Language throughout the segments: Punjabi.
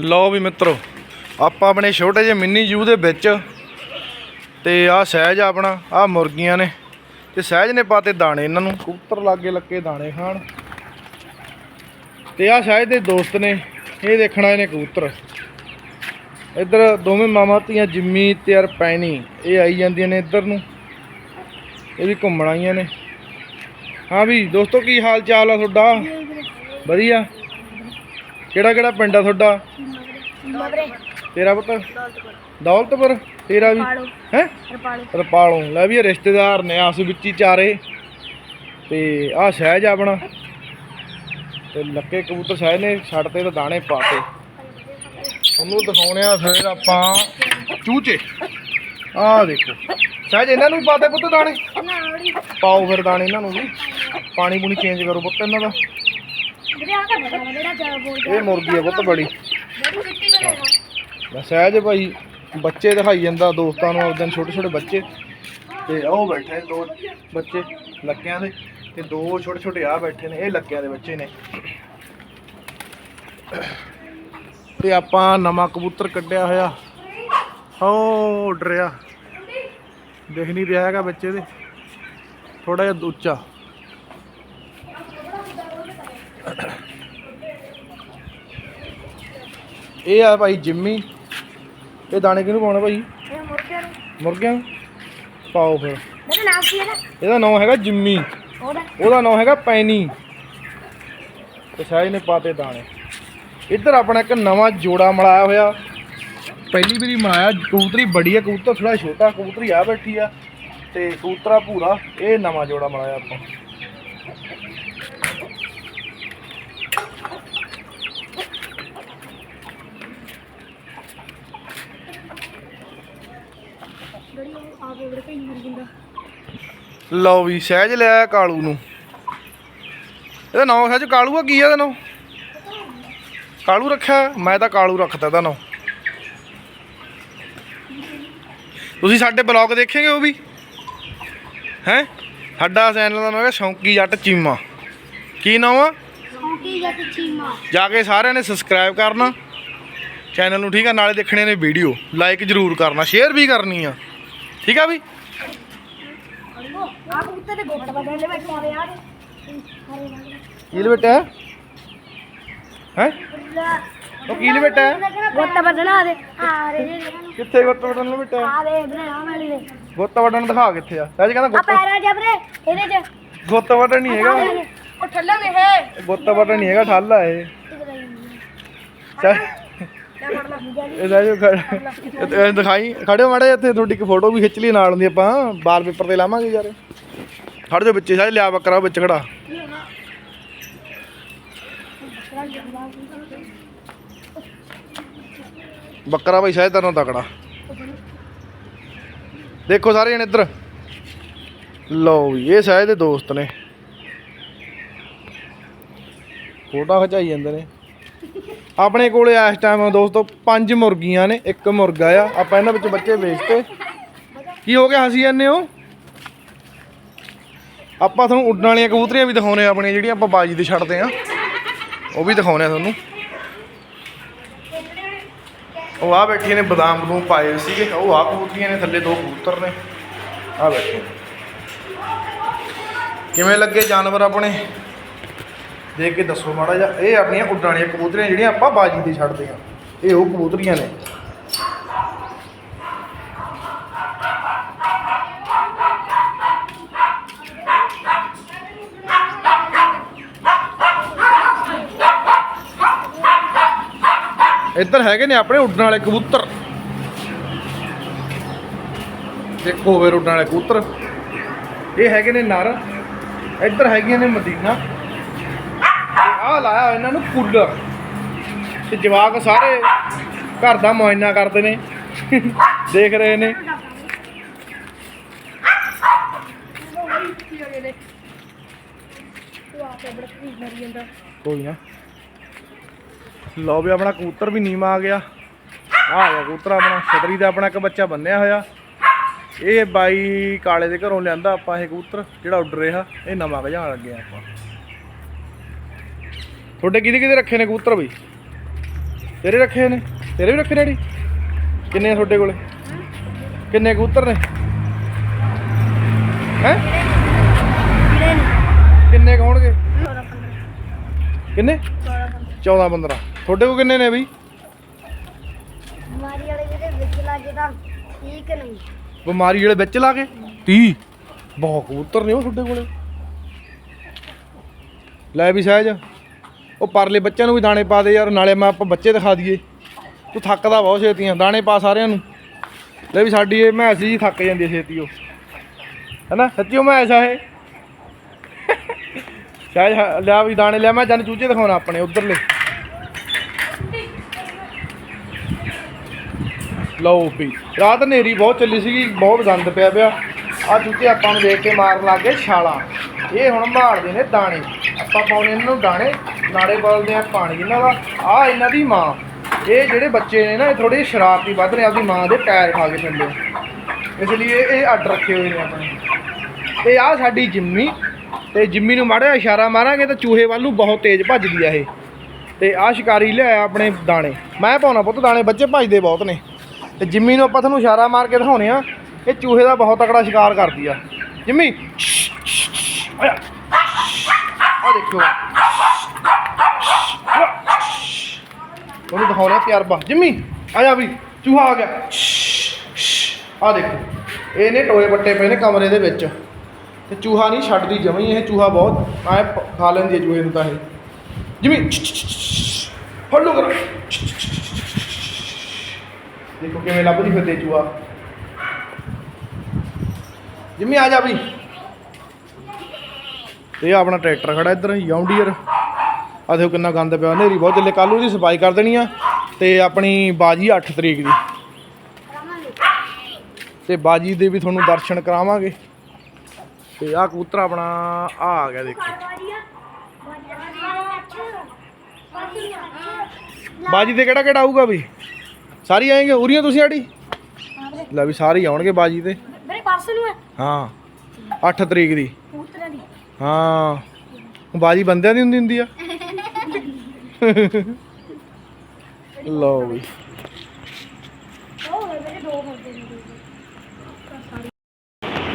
ਲਓ ਵੀ ਮਿੱਤਰੋ ਆਪਾਂ ਆਪਣੇ ਛੋਟੇ ਜਿਹੇ ਮਿੰਨੀ ਜੂ ਦੇ ਵਿੱਚ ਤੇ ਆਹ ਸਹਿਜ ਆ ਆਪਣਾ ਆਹ ਮੁਰਗੀਆਂ ਨੇ ਤੇ ਸਹਿਜ ਨੇ ਪਾਤੇ ਦਾਣੇ ਇਹਨਾਂ ਨੂੰ ਕਬੂਤਰ ਲਾਗੇ ਲੱਗੇ ਦਾਣੇ ਖਾਣ। ਤੇ ਆਹ ਸਹਿਜ ਦੇ ਦੋਸਤ ਨੇ ਇਹ ਦੇਖਣ ਆਏ ਨੇ ਕਬੂਤਰ। ਇੱਧਰ ਦੋਵੇਂ ਮਾਮਾ ਧੀਆਂ ਜਿੰਮੀ ਤੇ ਯਾਰ ਪੈਣੀ ਇਹ ਆਈ ਜਾਂਦੀਆਂ ਨੇ ਇੱਧਰ ਨੂੰ ਇਹ ਵੀ ਘੁੰਮਣ ਆਈਆਂ ਨੇ। ਹਾਂ ਵੀ ਦੋਸਤੋ ਕੀ ਹਾਲ ਚਾਲ ਆ ਤੁਹਾਡਾ? ਵਧੀਆ? ਕਿਹੜਾ ਕਿਹੜਾ ਪਿੰਡ ਆ ਤੁਹਾਡਾ? ਤੇਰਾ ਪੁੱਤ? ਦੌਲਤਪੁਰ। ਤੇਰਾ ਵੀ? ਹੈ? ਰਪਾਲੋ। ਲੈ ਵੀ ਇਹ ਰਿਸ਼ਤੇਦਾਰ ਨੇ ਆਸ ਵਿੱਚ ਹੀ ਚਾਰੇ। ਤੇ ਆਹ ਸਹਿਜ ਆ ਆਪਣਾ। ਤੇ ਲੱਕੇ ਕਬੂਤਰ ਸਹਿਜ ਨੇ ਛੱਡ ਤੇ ਤੇ ਦਾਣੇ ਪਾਤੇ ਉਹਨੂੰ ਦਿਖਾਉਣੇ ਆ ਫਿਰ ਆਪਾਂ ਚੂਚੇ। ਆਹ ਦੇਖੋ। ਸਹਿਜ ਇਹਨਾਂ ਨੂੰ ਵੀ ਪਾਤੇ ਪੁੱਤ ਦਾਣੇ। ਪਾਓ ਫਿਰ ਦਾਣੇ ਇਹਨਾਂ ਨੂੰ ਵੀ। ਪਾਣੀ ਪੂਣੀ ਚੇਂਜ ਕਰੋ ਪੁੱਤ ਇਹਨਾਂ ਦਾ। ਇਹ ਮੁਰਗੀ ਆ ਬਹੁਤ ਬੜੀ। ਬੜੀ ਸਿੱਟੀ ਬਣੇਗਾ ਭਾਈ, ਬੱਚੇ ਦਿਖਾਈ ਜਾਂਦਾ ਦੋਸਤਾਂ ਨੂੰ ਆਪਦੇ ਛੋਟੇ ਛੋਟੇ ਬੱਚੇ। ਤੇ ਉਹ ਬੈਠੇ ਨੇ ਦੋ ਬੱਚੇ ਲੱਕਿਆਂ ਦੇ, ਤੇ ਦੋ ਛੋਟੇ ਛੋਟੇ ਆ ਬੈਠੇ ਨੇ, ਇਹ ਲੱਕਿਆਂ ਦੇ ਬੱਚੇ ਨੇ। ਤੇ ਆਪਾਂ ਨਵਾਂ ਕਬੂਤਰ ਕੱਢਿਆ ਹੋਇਆ। ਹੋ ਡਰਿਆ ਦੇਖ ਨਹੀਂ ਰਿਹਾ ਹੈਗਾ ਬੱਚੇ ਦੇ। ਥੋੜਾ ਜਿਹਾ ਉੱਚਾ। ਇਹ ਆ ਭਾਈ ਜਿੰਮੀ। ਇਹ ਦਾਣੇ ਕਿਹਨੂੰ ਪਾਉਣੇ ਭਾਈ? ਇਹ ਨੂੰ। ਮੁਰਗਿਆਂ ਨੂੰ? ਪਾਓ ਫਿਰ। ਮੇਰੇ ਨਾਮ ਕੀ ਹੈ ਨਾ ਇਹਦਾ ਨਾਮ ਹੈਗਾ ਜਿੰਮੀ। ਉਹਦਾ? ਉਹਦਾ ਨਾਮ ਹੈਗਾ ਪੈਨੀ ਤੇ ਸਾਈ ਨੇ ਪਾਤੇ ਦਾਣੇ। ਇੱਧਰ ਆਪਣਾ ਇੱਕ ਨਵਾਂ ਜੋੜਾ ਮਲਾਇਆ ਹੋਇਆ। ਪਹਿਲੀ ਵਾਰੀ ਮਲਾਇਆ। ਕਬੂਤਰੀ ਬੜੀ ਆ। ਕਬੂਤਰ ਥੋੜਾ ਛੋਟਾ। ਕਬੂਤਰੀ ਆ ਬੈਠੀ ਆ। ਤੇ ਕਬੂਤਰਾ ਭੂਰਾ। ਇਹ ਨਵਾਂ ਜੋੜਾ ਮਲਾਇਆ ਆਪਾਂ। ਕੇ ਲਓ ਵੀ ਸਹਿਜ ਲਿਆ ਕਾਲੂ ਨੂੰ। ਇਹਦਾ ਨਾਮ ਸਹਿਜ ਕਾਲੂ ਆ ਕੀ ਆ ਇਹਦਾ ਨਾਮ ਕਾਲੂ ਰੱਖਿਆ ਮੈਂ ਤਾਂ ਕਾਲੂ ਰੱਖਤਾ ਇਹਦਾ ਨਾਮ ਤੁਸੀਂ ਸਾਡੇ ਬਲੌਗ ਦੇਖੇਗੇ ਉਹ ਵੀ? ਹੈ? ਸਾਡਾ ਚੈਨਲ ਦਾ ਨਾਮ ਹੈ ਸ਼ੌਂਕੀ ਜੱਟ ਚੀਮਾ। ਕੀ ਨਾਮ ਆ? ਸੌਂਕੀ ਜੱਟ ਚੀਮਾ। ਜਾ ਕੇ ਸਾਰਿਆਂ ਨੇ ਸਬਸਕ੍ਰਾਈਬ ਕਰਨਾ। ਚੈਨਲ ਨੂੰ ਠੀਕ ਆ ਨਾਲੇ ਦੇਖਣੇ ਨੇ ਵੀਡੀਓ ਲਾਈਕ ਜ਼ਰੂਰ ਕਰਨਾ ਸ਼ੇਅਰ ਵੀ ਕਰਨੀ ਆ। ਠੀਕ ਆ ਵੀ? ਆ ਗੋਟ ਬਦਲੇ ਬੈਠੇ ਆ ਯਾਰ ਕੀ ਲਵੇਟਾ ਹੈ? ਉਹ ਕੀ ਲਵੇਟਾ ਗੋਟ ਬਦਲਾ ਦੇ ਆ ਰੇ ਕਿੱਥੇ ਗੁੱਤ ਵਟਣ ਲਵੇਟਾ ਆ ਰੇ ਬਣਾ ਵਾਲੀ ਦੇ ਗੁੱਤ ਵਟਣ ਦਿਖਾ ਕਿੱਥੇ ਆ? ਸਹਿਜ ਕਹਿੰਦਾ ਆ ਗੁੱਤ ਪੈਰਾ ਜਬਰੇ ਇਹਦੇ ਚ ਗੁੱਤ ਵਟਣ ਨਹੀਂ ਹੈਗਾ। ਉਹ ਠੱਲਾ ਹੈ ਗੁੱਤ ਵਟਣ ਨਹੀਂ ਹੈਗਾ ਠੱਲ ਆ ਇਹ। ਸਹਿਜ ਇਹ ਸਹਿਜ ਇਹ ਦਿਖਾਈ। ਖੜਿਓ ਮਾੜੇ ਇੱਥੇ ਤੁਹਾਡੀ ਇੱਕ ਫੋਟੋ ਵੀ ਖਿੱਚ ਲਈ ਨਾਲ ਹੁੰਦੀ ਆਪਾਂ। ਬਾਰ ਪੇਪਰ ਤੇ ਲਾਵਾਂਗੇ ਯਾਰ। ਖੜ ਜਾ ਬੱਚੇ ਸਹਿਜ ਲਿਆ ਬੱਕਰਾ ਵਿੱਚ ਖੜਾ। ਬੱਕਰਾ ਭਾਈ ਸਹਿਜ ਤਰ੍ਹਾਂ ਤਕੜਾ। ਦੇਖੋ ਸਾਰੇ ਜਣੇ ਇੱਧਰ। ਲਓ ਵੀ, ਇਹ ਸਹਿਜ ਦੇ ਦੋਸਤ ਨੇ। ਫੋਟੋ ਖਿਚਾਈ ਜਾਂਦੇ ਨੇ। ਆਪਣੇ ਕੋਲੇ ਇਸ ਟਾਈਮ ਦੋਸਤੋ ਪੰਜ ਮੁਰਗੀਆਂ ਨੇ, ਇੱਕ ਮੁਰਗਾ ਆ। ਆਪਾਂ ਇਹਨਾਂ ਵਿੱਚ ਬੱਚੇ ਵੇਚਤੇ। ਕੀ ਹੋ ਗਿਆ, ਹਸੀ ਜਾਂਦੇ ਹੋ? ਆਪਾਂ ਤੁਹਾਨੂੰ ਉੱਡਣ ਵਾਲੀਆਂ ਕਬੂਤਰੀਆਂ ਵੀ ਦਿਖਾਉਣੇ ਆ ਆਪਣੀਆਂ ਜਿਹੜੀਆਂ ਆਪਾਂ ਬਾਜੀ ਤੇ ਛੱਡਦੇ ਆ ਉਹ ਵੀ ਦਿਖਾਉਣੇ ਆ ਤੁਹਾਨੂੰ। ਉਹ ਆ ਬੈਠੀਆਂ ਨੇ ਬਦਾਮ ਬਦੂਮ ਪਾਏ ਸੀਗੇ। ਉਹ ਆ ਕਬੂਤਰੀਆਂ ਨੇ, ਥੱਲੇ ਦੋ ਕਬੂਤਰ ਨੇ। ਆ ਬੈਠੇ ਕਿਵੇਂ ਲੱਗੇ ਜਾਨਵਰ ਆਪਣੇ? ਦੇਖ ਕੇ ਦੱਸੋ ਮਾੜਾ ਜਿਹਾ, ਇਹ ਆਪਣੀਆਂ ਉੱਡਣ ਵਾਲੀਆਂ ਕਬੂਤਰੀਆਂ ਜਿਹੜੀਆਂ ਆਪਾਂ ਬਾਜੀ ਤੇ ਛੱਡਦੇ ਆ ਇਹ ਉਹ ਕਬੂਤਰੀਆਂ ਨੇ। ਇੱਧਰ ਹੈਗੇ ਨੇ ਆਪਣੇ ਉੱਡਣ ਵਾਲੇ ਕਬੂਤਰ। ਦੇਖੋ ਫਿਰ ਉੱਡਣ ਵਾਲੇ ਕਬੂਤਰ। ਇਹ ਹੈਗੇ ਨੇ ਨਰ। ਇੱਧਰ ਹੈਗੀਆਂ ਨੇ ਮਦੀਨਾ। ਲਾਇਆ ਹੋਇਆ ਇਹਨਾਂ ਨੂੰ ਕੂਲਰ। ਤੇ ਜਵਾਕ ਸਾਰੇ ਘਰ ਦਾ ਮੁਆਇਨਾ ਕਰਦੇ ਨੇ। ਦੇਖ ਰਹੇ ਨੇ। ਕੋਈ ਨਾ। ਲਓ ਵੀ ਆਪਣਾ ਕਬੂਤਰ ਵੀ ਨੀਮਾ ਆ ਗਿਆ। ਆ ਗਿਆ ਕਬੂਤਰ ਆਪਣਾ, ਛਤਰੀ ਦਾ ਆਪਣਾ ਇੱਕ ਬੱਚਾ ਬੰਨਿਆ ਹੋਇਆ। ਇਹ ਬਾਈ ਕਾਲੇ ਦੇ ਘਰੋਂ ਲਿਆਂਦਾ ਆਪਾਂ ਇਹ ਕਬੂਤਰ, ਜਿਹੜਾ ਉੱਡ ਰਿਹਾ, ਇਹ ਨਵਾਂ ਭਜਾਣ ਲੱਗਿਆ ਆਪਾਂ। ਤੁਹਾਡੇ ਕਿਹਦੇ ਕਿਹਦੇ ਰੱਖੇ ਨੇ ਕਬੂਤਰ ਬਈ? ਤੇਰੇ ਰੱਖੇ ਨੇ? ਤੇਰੇ ਵੀ ਰੱਖੇ ਡੈਡੀ? ਕਿੰਨੇ ਆ ਤੁਹਾਡੇ ਕੋਲੇ? ਕਿੰਨੇ ਕਬੂਤਰ ਨੇ? ਹੈ? ਨੇ ਕਿੰਨੇ ਕੁ ਹੋਣਗੇ? 16 ਕਿੰਨੇ? 14 15 ਤੁਹਾਡੇ ਕੋਲ ਕਿੰਨੇ ਨੇ ਬਈ? ਬਿਮਾਰੀ ਵਾਲੇ ਜਿਹੜੇ ਵਿੱਚ ਲੱਗੇ ਤਾਂ ਠੀਕ ਨਹੀਂ ਬਿਮਾਰੀ ਜਿਹੜੇ ਵਿੱਚ ਲਾ ਕੇ? 30 ਬਹੁਤ ਕਬੂਤਰ ਨੇ ਉਹ ਤੁਹਾਡੇ ਕੋਲੇ। ਲੈ ਵੀ ਸਹਿਜ। ਉਹ ਪਰਲੇ ਬੱਚਿਆਂ ਨੂੰ ਵੀ ਦਾਣੇ ਪਾ ਦੇ ਯਾਰ, ਨਾਲੇ ਮੈਂ ਆਪਾਂ ਬੱਚੇ ਦਿਖਾ ਦਈਏ। ਤੂੰ ਥੱਕਦਾ ਬਹੁਤ ਛੇਤੀ ਛੇਤੀਆਂ, ਦਾਣੇ ਪਾ ਸਾਰਿਆਂ ਨੂੰ। ਲੈ ਵੀ ਸਾਡੀ ਇਹ ਮੈਸ ਜੀ ਥੱਕ ਜਾਂਦੀ ਹੈ ਛੇਤੀ ਉਹ। ਹੈਨਾ? ਸੱਚੀ ਉਹ ਮੈਸ ਆ ਇਹ? ਸ਼ਾਇਦ ਲਿਆ ਵੀ ਦਾਣੇ ਲਿਆ, ਮੈਂ ਜਨ ਚੂਚੇ ਦਿਖਾਉਣਾ ਆਪਣੇ ਉਧਰਲੇ। ਲਓ ਵੀ, ਰਾਤ ਹਨੇਰੀ ਬਹੁਤ ਚੱਲੀ ਸੀਗੀ, ਬਹੁਤ ਗੰਦ ਪਿਆ ਪਿਆ। ਆ ਚੂਚੇ ਆਪਾਂ ਨੂੰ ਦੇਖ ਕੇ ਮਾਰਨ ਲੱਗ ਗਏ, ਛਾਲਾਂ। ਇਹ ਹੁਣ ਮਾਰਦੇ ਨੇ ਦਾਣੇ। ਆਪਾਂ ਪਾਉਣੇ ਇਹਨਾਂ ਨੂੰ ਦਾਣੇ, ਨਾਲੇ ਬਲਦੇ ਆ ਪਾਣੀ। ਇਹਨਾਂ ਦਾ ਆ ਇਹਨਾਂ ਦੀ ਮਾਂ। ਇਹ ਜਿਹੜੇ ਬੱਚੇ ਨੇ ਨਾ, ਇਹ ਥੋੜੇ ਸ਼ਰਾਰਤੀ ਵੱਧ ਨੇ ਆਪਦੀ ਮਾਂ ਦੇ ਟਾਇਰ ਖਾ ਕੇ ਪੈਂਦੇ ਇਸ ਲਈ ਇਹ ਅੱਡ ਰੱਖੇ ਹੋਏ ਨੇ ਆਪਣੇ। ਤੇ ਆ ਸਾਡੀ ਜਿੰਮੀ। ਤੇ ਜਿੰਮੀ ਨੂੰ ਮਾੜਾ ਇਸ਼ਾਰਾ ਮਾਰਾਂਗੇ ਤਾਂ ਚੂਹੇ ਵੱਲ ਨੂੰ ਬਹੁਤ ਤੇਜ਼ ਭੱਜਦੀ ਆ ਇਹ। ਤੇ ਆ ਸ਼ਿਕਾਰੀ ਲਿਆਇਆ ਆਪਣੇ ਦਾਣੇ। ਮੈਂ ਪਾਉਣਾ ਪੁੱਤ ਦਾਣੇ, ਬੱਚੇ ਭੱਜਦੇ ਬਹੁਤ ਨੇ। ਤੇ ਜਿੰਮੀ ਨੂੰ ਆਪਾਂ ਤੁਹਾਨੂੰ ਇਸ਼ਾਰਾ ਮਾਰ ਕੇ ਦਿਖਾਉਣੇ ਆ। ਇਹ ਚੂਹੇ ਦਾ ਬਹੁਤ ਤਕੜਾ ਸ਼ਿਕਾਰ ਕਰਦੀ ਆ। ਜਿੰਮੀ ਆ ਆ ਦੇਖੋ। ਉਹਨੂੰ ਦਿਖਾਉਣਾ ਤਜਰਬਾ ਜਿੰਮੀ, ਆ ਜਾ ਵੀ, ਚੂਹਾ ਆ ਗਿਆ। ਆ ਦੇਖੋ ਇਹ ਨੇ ਟੋਏ ਵੱਟੇ ਪਏ ਨੇ ਕਮਰੇ ਦੇ ਵਿੱਚ। ਤੇ ਚੂਹਾ ਨਹੀਂ ਛੱਡਦੀ ਜਮੀ, ਇਹ ਚੂਹਾ ਬਹੁਤ ਆਏ ਖਾ ਲੈਂਦੀ ਹੈ ਚੂਹੇ ਨੂੰ ਤਾਂ ਇਹ। ਜਿਮੀ ਫੜ ਲੋ ਕਰ। ਦੇਖੋ ਕਿਵੇਂ ਲੱਭਦੀ ਫਿਰਦੇ ਚੂਹਾ। ਜਿਮੀ, ਆ ਜਾ ਵੀ। ਇਹ ਆਪਣਾ ਟਰੈਕਟਰ ਖੜਾ ਇੱਧਰ ਯੌਂਡੀਅਰ। ਆ ਦੇਖੋ ਕਿੰਨਾ ਗੰਦ ਪਿਆ ਹਨੇਰੀ ਬਹੁਤ ਚੱਲੇ ਕੱਲ੍ਹ ਨੂੰ ਦੀ ਸਫ਼ਾਈ ਕਰ ਦੇਣੀ ਆ ਤੇ ਆਪਣੀ ਬਾਜੀ 8 ਤਰੀਕ ਦੀ। ਤੇ ਬਾਜੀ ਦੇ ਵੀ ਤੁਹਾਨੂੰ ਦਰਸ਼ਨ ਕਰਾਵਾਂਗੇ। ਤੇ ਆਹ ਕਬੂਤਰ ਆਪਣਾ ਆ ਆ ਗਿਆ ਦੇਖੋ। ਬਾਜੀ ਤੇ ਕਿਹੜਾ ਕਿਹੜਾ ਆਊਗਾ ਵੀ? ਸਾਰੀ ਆਏਗੇ? ਉਰੀਆਂ ਤੁਸੀਂ ਆੜੀ? ਲੈ ਵੀ ਸਾਰੇ ਆਉਣਗੇ ਬਾਜੀ ਤੇ। ਮੇਰੇ ਪਰਸ ਨੂੰ ਹੈ ਹਾਂ 8 ਤਰੀਕ ਦੀ। ਕਬੂਤਰਾਂ ਦੀ ਹਾਂ। ਬਾਜੀ ਬੰਦਿਆਂ ਦੀ ਹੁੰਦੀ ਹੁੰਦੀ ਆ। ਲਓ ਵੀ।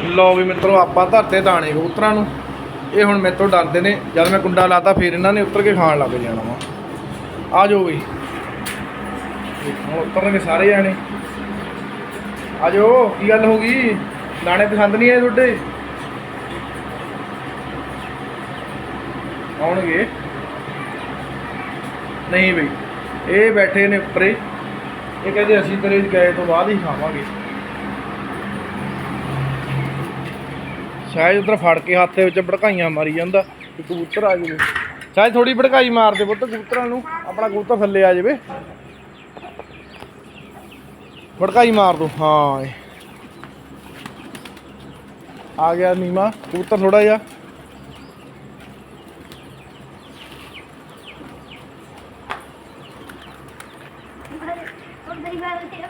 ਲਓ ਵੀ ਮਿੱਤਰੋ, ਆਪਾਂ ਧਰਤੇ ਦਾਣੇ ਕਬੂਤਰਾਂ ਨੂੰ। ਇਹ ਹੁਣ ਮੇਰੇ ਤੋਂ ਡਰਦੇ ਨੇ। ਜਦ ਮੈਂ ਕੁੰਡਾ ਲਾਤਾ, ਫਿਰ ਇਹਨਾਂ ਨੇ ਉੱਤਰ ਕੇ ਖਾਣ ਲੱਗ ਜਾਣਾ ਵਾ। ਆ ਜਾਓ ਵੀ। ਹੁਣ ਉਤਰਨਗੇ ਸਾਰੇ ਜਾਣੇ। ਆ ਜਾਓ, ਕੀ ਗੱਲ ਹੋ ਗਈ? ਦਾਣੇ ਪਸੰਦ ਨਹੀਂ ਆਏ ਤੁਹਾਡੇ? ਆਉਣਗੇ। ਨਹੀਂ ਬਈ, ਇਹ ਬੈਠੇ ਨੇ ਉੱਪਰੇ। ਇਹ ਕਹਿੰਦੇ ਅਸੀਂ ਤੇਰੇ ਗਏ ਤੋਂ ਬਾਅਦ ਹੀ ਖਾਵਾਂਗੇ। ਸ਼ਾਇਦ ਉਧਰ ਫੜ ਕੇ ਹੱਥ ਵਿੱਚ ਭੜਕਾਈਆਂ ਮਾਰੀ ਜਾਂਦਾ ਕਿ ਕਬੂਤਰ ਆ ਜਾਵੇ। ਸ਼ਾਇਦ ਥੋੜੀ ਭੜਕਾਈ ਮਾਰ ਦੇ ਪੁੱਤ ਕਬੂਤਰਾਂ ਨੂੰ, ਆਪਣਾ ਕਬੂਤਰ ਥੱਲੇ ਆ ਜਾਵੇ। ਭੜਕਾਈ ਮਾਰ ਦੋ, ਹਾਂ। ਆ ਗਿਆ ਨੀਮਾ, ਕਬੂਤਰ ਥੋੜਾ ਜਿਹਾ ਉਧਰ ਹੀ ਬਾਹਰ ਤੇ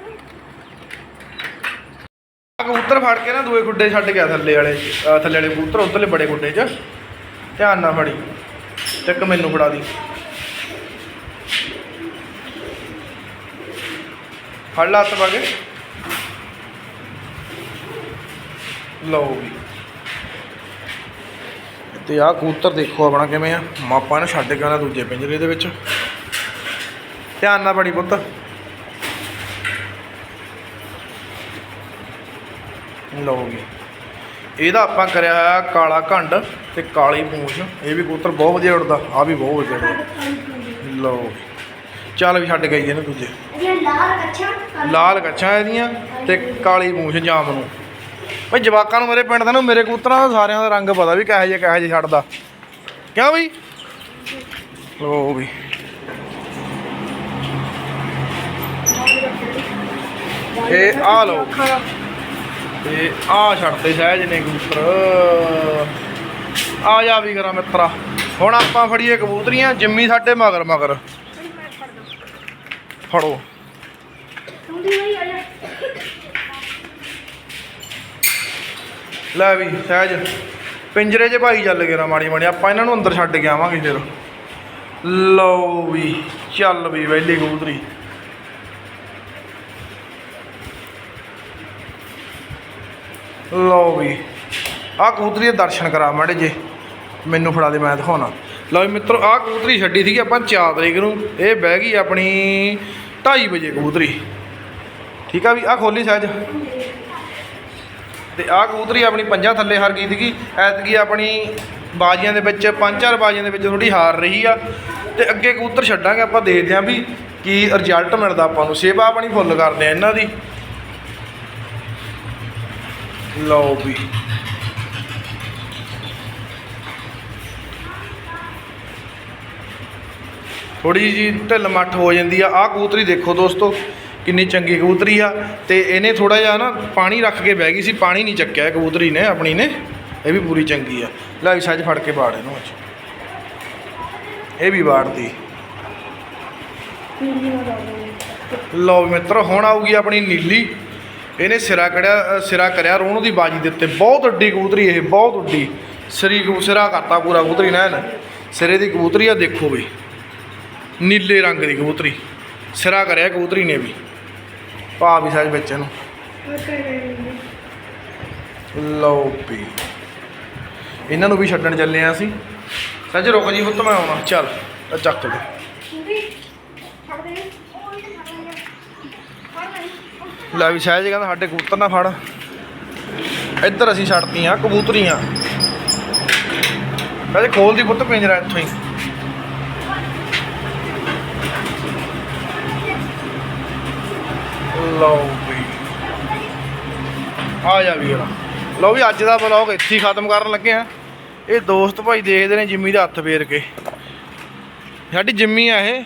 ਆਹ ਕਬੂਤਰ ਫੜ ਗੁੱਡੇ ਛੱਡ ਗਿਆ ਥੱਲੇ ਵਾਲੇ, ਅਹ ਥੱਲੇ ਵਾਲੇ ਕਬੂਤਰ, ਉਧਰਲੇ ਬੜੇ ਖੁੱਡੇ 'ਚ। ਧਿਆਨ ਨਾਲ ਫੜੀ। ਤੇ ਮੈਨੂੰ ਫੜਾ ਦੀ। ਫੜ ਲਾ ਹੱਥ ਪਾ ਕੇ। ਲਓ ਵੀ। ਤੇ ਆਹ ਕਬੂਤਰ ਦੇਖੋ ਆਪਣਾ ਕਿਵੇਂ ਆ। ਮਾਪਾ ਨੇ ਛੱਡ ਕੇ ਆਉਣਾ ਦੂਜੇ ਪਿੰਜਰੇ ਦੇ ਵਿੱਚ। ਧਿਆਨ ਨਾਲ ਫੜੀ ਪੁੱਤ। ਲਓ ਜੀ ਇਹਦਾ ਆਪਾਂ ਕਰਿਆ ਹੋਇਆ ਕਾਲਾ ਘੰਡ ਤੇ ਕਾਲੀ ਪੂੰਛ ਇਹ ਵੀ ਕਬੂਤਰ ਬਹੁਤ ਵਧੀਆ ਉੜਦਾ ਆ ਵੀ ਬਹੁਤ ਵਧੀਆ ਉੜਦਾ ਲਓ ਚੱਲ ਵੀ ਛੱਡ ਗਈ ਇਹਨੂੰ ਦੂਜੇ। ਲਾਲ ਕੱਛਾ ਇਹਦੀਆਂ ਤੇ ਕਾਲੀ ਪੂੰਛ ਜਾਮ ਨੂੰ। ਭਾਈ ਜਵਾਕਾਂ ਨੂੰ ਮੇਰੇ ਪਿੰਡ ਦਾ ਨੂੰ ਮੇਰੇ ਕਬੂਤਰਾਂ ਦਾ ਸਾਰਿਆਂ ਦਾ ਰੰਗ ਪਤਾ ਵੀ ਕਿਹੋ ਜਿਹਾ ਕਿਹੋ ਜਿਹਾ ਛੱਡਦਾ। ਕਿਉਂ ਬਈ? ਲਓ ਵੀ। ਇਹ ਆ ਲਓ। ਤੇ ਆ ਛੱਡਦੇ ਸਹਿਜ ਨੇ ਕਬੂਤਰ। ਆ ਜਾ ਵੀ ਕਰਾਂ ਮਿੱਤਰਾ। ਹੁਣ ਆਪਾਂ ਫੜੀਏ ਕਬੂਤਰੀਆਂ, ਜਿੰਮੀ ਸਾਡੇ ਮਗਰ ਮਗਰ। ਫੜੋ। ਲੈ ਵੀ ਸਹਿਜ, ਪਿੰਜਰੇ 'ਚ ਭਾਈ ਚੱਲ ਗਿਆ ਮਾੜੀ ਮਾੜੀ, ਆਪਾਂ ਇਹਨਾਂ ਨੂੰ ਅੰਦਰ ਛੱਡ ਕੇ ਆਵਾਂਗੇ ਫਿਰ। ਲਓ ਵੀ, ਚੱਲ ਵੀ ਵੈਲੀ ਕਬੂਤਰੀ। ਲਓ ਵੀ, ਆਹ ਕਬੂਤਰੀ ਦੇ ਦਰਸ਼ਨ ਕਰਾ ਮਾੜੇ ਜੇ ਮੈਨੂੰ ਫੜਾ ਦੇ, ਮੈਂ ਦਿਖਾਉਣਾ। ਲਓ ਵੀ ਮਿੱਤਰੋ, ਆਹ ਕਬੂਤਰੀ ਛੱਡੀ ਸੀਗੀ ਆਪਾਂ 4 ਤਰੀਕ ਨੂੰ। ਇਹ ਬਹਿ ਗਈ ਆਪਣੀ 2:30 ਵਜੇ ਕਬੂਤਰੀ। ਠੀਕ ਆ ਵੀ, ਆਹ ਖੋਲੀ ਸਹਿਜ ਤੇ ਆਹ ਕਬੂਤਰੀ ਆਪਣੀ ਪੰਜਾਂ ਥੱਲੇ ਹਾਰ ਗਈ ਸੀਗੀ। ਐਤਕੀ ਆਪਣੀ ਬਾਜ਼ੀਆਂ ਦੇ ਵਿੱਚ, ਪੰਜ ਚਾਰ ਬਾਜ਼ੀਆਂ ਦੇ ਵਿੱਚ ਥੋੜੀ ਹਾਰ ਰਹੀ ਆ। ਤੇ ਅੱਗੇ ਕਬੂਤਰ ਛੱਡਾਂਗੇ, ਆਪਾਂ ਦੇਖਦੇ ਆਂ ਵੀ ਕੀ ਰਿਜ਼ਲਟ ਮਿਲਦਾ ਆਪਾਂ ਨੂੰ। ਸੇਵਾ ਆਪਣੀ ਫੁੱਲ ਕਰਦੇ ਆ ਇਹਨਾਂ ਦੀ। ਲਓ ਵੀ। ਥੋੜੀ ਜੀ ਢਿੱਲ ਮੱਠ ਹੋ ਜਾਂਦੀ ਆ। ਆਹ ਕਬੂਤਰੀ ਦੇਖੋ ਦੋਸਤੋ, ਕਿੰਨੀ ਚੰਗੀ ਕਬੂਤਰੀ ਆ। ਤੇ ਇਹਨੇ ਥੋੜਾ ਜਿਹਾ ਨਾ ਪਾਣੀ ਰੱਖ ਕੇ ਬਹਿ ਗਈ ਸੀ, ਪਾਣੀ ਨਹੀਂ ਚੱਕਿਆ ਕਬੂਤਰੀ ਨੇ, ਆਪਣੀ ਨੇ। ਇਹ ਵੀ ਪੂਰੀ ਚੰਗੀ ਆ। ਲੈ ਵੀ ਸੱਜ ਫੜ ਕੇ ਬਾੜ ਇਹਨੂੰ ਅੱਜ। ਇਹ ਵੀ ਬਾੜਦੀ ਪੀਲੀ ਲਓ ਮਿੱਤਰ, ਹੁਣ ਆਊਗੀ ਆਪਣੀ ਨੀਲੀ। ਇਹਨੇ ਸਿਰਾ ਕੜਿਆ ਸਿਰਾ ਕਰਿਆ ਰੋਣ ਦੀ ਬਾਜੀ ਦੇ ਉੱਤੇ ਬਹੁਤ ਵੱਡੀ ਕਬੂਤਰੀ ਇਹ, ਬਹੁਤ ਵੱਡੀ। ਸਰੀ ਸਿਰਾ ਕਰਤਾ ਪੂਰਾ ਕਬੂਤਰੀ ਨੇ ਐਨ। ਸਿਰੇ ਦੀ ਕਬੂਤਰੀ ਆ, ਦੇਖੋ ਵੀ ਨੀਲੇ ਰੰਗ ਦੀ ਕਬੂਤਰੀ। ਸਿਰਾ ਕਰਿਆ ਕਬੂਤਰੀ ਨੇ ਵੀ। ਪਾ ਵੀ ਸਾਜ ਵਿੱਚ ਨੂੰ ਲਓ ਵੀ ਇਹਨਾਂ ਨੂੰ ਵੀ ਛੱਡਣ ਚੱਲੇ ਆ ਅਸੀਂ। ਸੱਜ ਰੁਕ ਜੀ ਹੁੱਤ ਮੈਂ ਆਉਣਾ। ਚੱਲ, ਚੱਕ ਦੇ। ਲੈ ਵੀ ਸਹਿਜ ਕਹਿੰਦਾ ਸਾਡੇ ਕਬੂਤਰ ਨਾ ਫੜ। ਇੱਧਰ ਅਸੀਂ ਛੱਡਤੀਆਂ ਕਬੂਤਰੀਆਂ ਕਹਿੰਦੇ ਖੋਲ ਦੀ ਪੁੱਤ ਪਿੰਜਰਾ ਇੱਥੋਂ ਹੀ। ਲਓ ਵੀ। ਆ ਜਾ ਵੀਰ। ਲਓ ਵੀ ਅੱਜ ਦਾ ਵਲੌਗ ਇੱਥੇ ਹੀ ਖਤਮ ਕਰਨ ਲੱਗੇ ਆ। ਇਹ ਦੋਸਤ ਭਾਈ ਦੇਖਦੇ ਨੇ ਜਿੰਮੀ ਦਾ ਹੱਥ ਫੇਰ ਕੇ। ਸਾਡੀ ਜਿੰਮੀ ਆ ਇਹ।